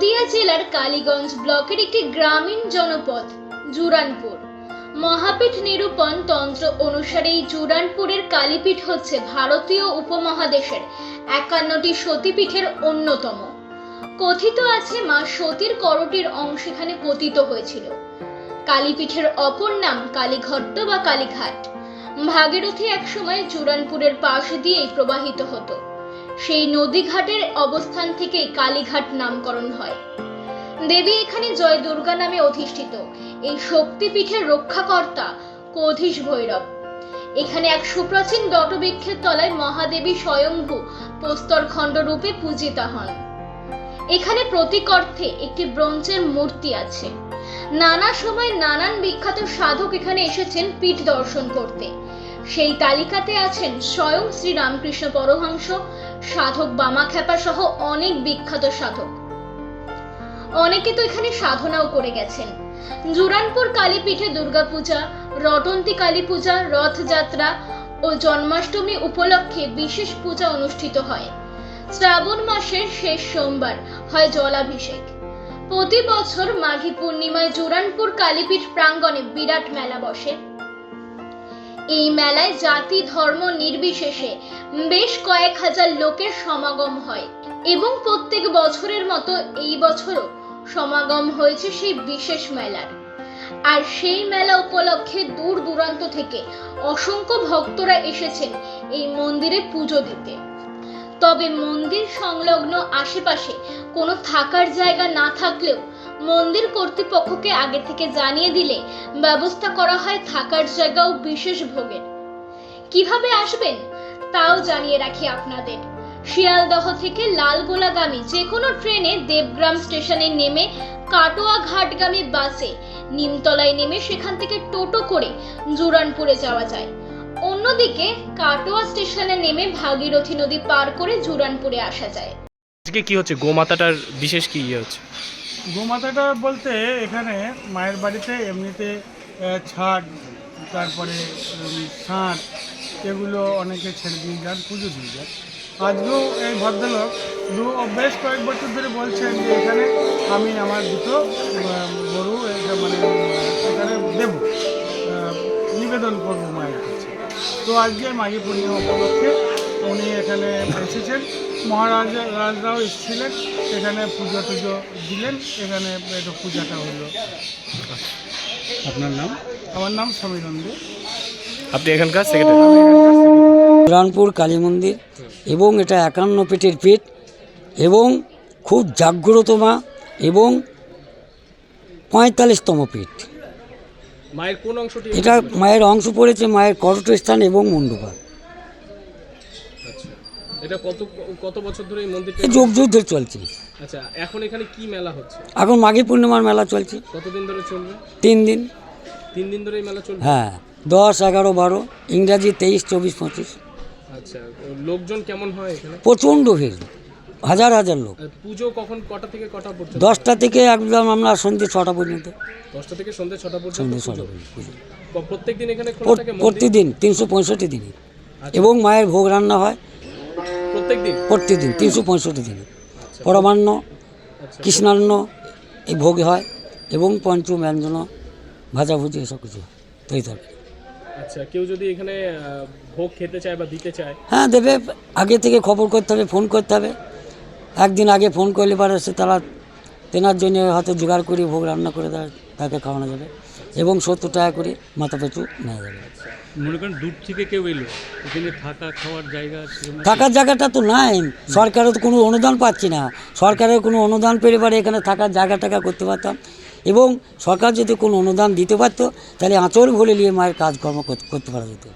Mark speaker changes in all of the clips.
Speaker 1: জেলার কালীগঞ্জ ব্লকের একটি গ্রামীণ জনপদ, জুরানপুর। মহাপীঠ নিরূপণ তন্ত্র অনুসারে এই জুরানপুরের কালীপীঠ হচ্ছে ভারতীয় উপমহাদেশের একান্নটি সতীপীঠের অন্যতম। কথিত আছে মা সতীর করটির অংশ এখানে পতিত হয়েছিল। কালীপীঠের অপর নাম কালীঘট্ট বা কালীঘাট। ভাগীরথী একসময় চূড়ানপুরের পাশ দিয়েই প্রবাহিত হতো। সেই নদীঘাটের অবস্থান থেকেই কালীঘাট নামকরণ হয়। দেবী এখানে জয় দুর্গা নামে অধিষ্ঠিত। এই শক্তিপীঠের রক্ষাকর্তা কোধিশ ভৈরব। এখানে এক সুপ্রাচীন বটবৃক্ষের তলায় মহাদেবী স্বয়ংভূ প্রস্তরখণ্ড রূপে পূজিতা হন। এখানে প্রতীক অর্থে একটি ব্রোঞ্জের মূর্তি আছে। নানা সময় নানান বিখ্যাত সাধক এখানে এসেছেন পীঠ দর্শন করতে। সেই তালিকাতে আছেন স্বয়ং শ্রী রামকৃষ্ণ পরমহংস, সাধক বামাখ্যাপা সহ অনেক বিখ্যাত সাধক। অনেকে তো এখানে সাধনাও করে গেছেন। জুরানপুর কালীপীঠে দুর্গাপূজা, রটন্তী কালী পূজা রথযাত্রা ও জন্মাষ্টমী উপলক্ষে বিশেষ পূজা অনুষ্ঠিত হয়। শ্রাবণ মাসের শেষ সোমবার হয় জলাভিষেক। প্রতি বছর মাঘী পূর্ণিমায় জুরানপুর কালীপীঠ প্রাঙ্গণে বিরাট মেলা বসে। এই মেলায় জাতি, ধর্ম নির্বিশেষে বেশ কয়েক হাজার লোকের সমাগম হয় এবং প্রত্যেক বছরের মতো এই বছরও সমাগম হয়েছে সেই বিশেষ মেলার। আর সেই মেলা উপলক্ষে দূর দূরান্ত থেকে অসংখ্য ভক্তরা এসেছেন এই মন্দিরে পুজো দিতে। তবে মন্দির সংলগ্ন আশেপাশে কোনো থাকার জায়গা না থাকলেও মন্দির কর্তৃপক্ষকে আগে থেকে জানিয়ে দিলে ব্যবস্থা করা হয় থাকার জায়গাও বিশেষ ভোগের। কীভাবে আসবেন? তাও জানিয়ে রাখি আপনাদের। শিয়ালদহ থেকে লালগোলাগামী যে কোনো ট্রেনে দেবগ্রাম স্টেশনে নেমে কাটোয়া ঘাটগামী বাসে নিমতলায় নেমে সেখান থেকে টোটো করে জুরানপুরে যাওয়া যায়। অন্যদিকে কাটোয়া স্টেশনে নেমে ভাগীরথী নদী পার করে জুরানপুরে আসা যায়।
Speaker 2: আজকে কি হচ্ছে? গোমাতাটার বিশেষ কি ইয়ে হচ্ছে?
Speaker 3: গোমাতাটা বলতে এখানে মায়ের বাড়িতে এমনিতে ছাট, তারপরে ষাঁড়, এগুলো অনেকে ছেড়ে দিয়ে যান, পুজো দিয়ে যান। আজকেও এই ভদ্রলোক দু বেশ কয়েক বছর ধরে বলছেন যে এখানে আমি আমার দুটো গরু মানে এখানে দেবো নিবেদন করব মায়ের কাছে। তো আজকে মাঘী পূর্ণিমা উপলক্ষে উনি এখানে এসেছেন। মহারাজ রাজরাও এসেছিলেন এখানে পুজো টুজো দিলেন এখানে একটু পূজাটা হলো।
Speaker 4: আপনার নাম?
Speaker 3: আমার নাম সমীরণ দে
Speaker 2: আপনি এখানকার সেক্রেটারি
Speaker 4: রানপুর কালী মন্দির এবং এটা একান্ন পেটের পেট এবং খুব জাগ্রত মা এবং পঁয়তাল্লিশতম পেট
Speaker 2: মায়ের কোন অংশটি?
Speaker 4: এটা মায়ের অংশ পড়েছে মায়ের করটস্থান এবং মণ্ডপা।
Speaker 2: আচ্ছা এটা কত কত বছর ধরে এই মন্দিরটা
Speaker 4: যুগ যুগ ধরে চলছে।
Speaker 2: আচ্ছা এখন এখানে কি মেলা হচ্ছে?
Speaker 4: এখন মাঘী পূর্ণিমার মেলা চলছে।
Speaker 2: কতদিন ধরে চলবে?
Speaker 4: তিন দিন।
Speaker 2: তিন দিন ধরে এই মেলা চলবে?
Speaker 4: হ্যাঁ দশ এগারো বারো ইংরাজি তেইশ চব্বিশ পঁচিশ।
Speaker 2: আচ্ছা লোকজন কেমন হয় এখানে?
Speaker 4: প্রচণ্ড ভিড় হাজার হাজার লোক।
Speaker 2: পুজো কখন কটা থেকে কটা পর্যন্ত?
Speaker 4: দশটা থেকে একদম আমরা সন্ধ্যে ছটা পর্যন্ত।
Speaker 2: দশটা থেকে সন্ধ্যে ছটা পর্যন্ত
Speaker 4: সন্ধ্যে ছটা পর্যন্ত
Speaker 2: প্রত্যেক দিন এখানে
Speaker 4: প্রতিদিন তিনশো পঁয়ষট্টি দিনে।
Speaker 2: আচ্ছা।
Speaker 4: এবং মায়ের ভোগ রান্না হয়।
Speaker 2: প্রত্যেক দিন
Speaker 4: প্রতিদিন তিনশো পঁয়ষট্টি দিনে।
Speaker 2: আচ্ছা
Speaker 4: পরমান্ন
Speaker 2: আচ্ছা
Speaker 4: কৃষ্ণান্ন এই ভোগ হয় এবং পঞ্চ ব্যঞ্জন ভাজাভুজি এসব কিছু তৈরি তরকারি।
Speaker 2: আচ্ছা কেউ যদি এখানে ভোগ খেতে চায় বা দিতে চায়?
Speaker 4: হ্যাঁ দেবে। আগে থেকে খবর করতে হবে ফোন করতে হবে। একদিন আগে ফোন করলে পারে সে তারা তেনার জন্য হয়তো জোগাড় করে ভোগ রান্না করে দেয় তাকে খাওয়ানো যাবে। এবং সত্তর টাকা করে মাথা পিছু নেওয়া যাবে।
Speaker 5: মনে করেন দূর থেকে কেউ এলো এখানে থাকা খাওয়ার জায়গা
Speaker 4: থাকার জায়গাটা তো নাই। সরকারের তো কোনো অনুদান পাচ্ছি না। সরকারের কোনো অনুদান পেলে পারে এখানে থাকার জায়গা টাকা করতে পারতাম। এবং সরকার যদি কোনো অনুদান দিতে পারত তাহলে আঁচল ভরে নিয়ে মায়ের কাজকর্ম করতে- করতে পারা যেত।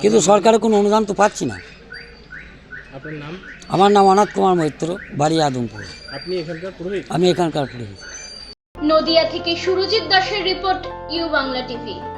Speaker 4: কিন্তু সরকারের কোনো অনুদান তো পাচ্ছি না।
Speaker 2: আপনার নাম?
Speaker 4: আমার নাম অনাথ কুমার মৈত্র বাড়ি আদমপুর।
Speaker 2: আপনি এখানকার পুরোহিত?
Speaker 4: আমি এখানকার পুরোহিত।
Speaker 1: নদিয়া থেকে সুরজিৎ দাসের report U Bangla TV.